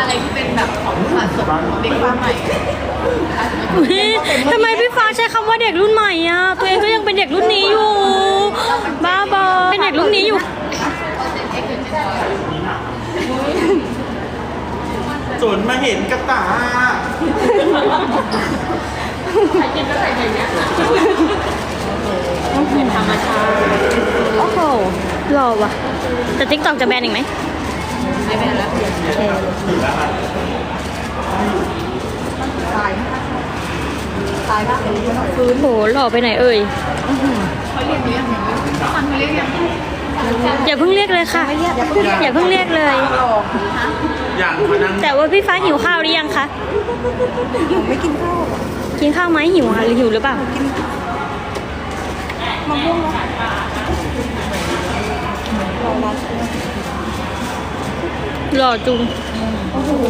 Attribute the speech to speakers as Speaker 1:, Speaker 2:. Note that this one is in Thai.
Speaker 1: อะไรที่เป็นแบบของสะสมของเด็กรุ่นใหม่
Speaker 2: อุ๊ยทำไมพี่ฟ้าใช้คำว่าเด็กรุ่นใหม่อะ ตัวเองก็ยังเป็นเด็กรุ่นนี้อยู่ บ้าบอเป็นเด็กรุ่นนี้อยู่
Speaker 1: เอ็กซ์เจนจอย
Speaker 3: จนมาเห็นกับตา
Speaker 2: เป็นธรรมชาติโอ้โหหล่อว่ะ แต่ติ๊กตอกจะแบนอีกไหม
Speaker 1: ไม่เป็นแล้ว
Speaker 2: โอเค
Speaker 1: ตายตายมากเลยฟื้น
Speaker 2: โหหล่อไปไหนเอ่ย
Speaker 1: เขาเรียกหรือยังฟังเขาเรียกยัง
Speaker 2: อย่าเพิ่งเรียกเลยค่ะ อย่าเพิ่งเรียกเลย
Speaker 3: อย่างมานั่ง
Speaker 2: แต่ว่าพี่ฟ้าหิวข้าวหรือยังคะไม่กินข้าว กินข้าวไหมหิวค่ะหรือหิวหรือเปล่า หล่อจุง โอ้โห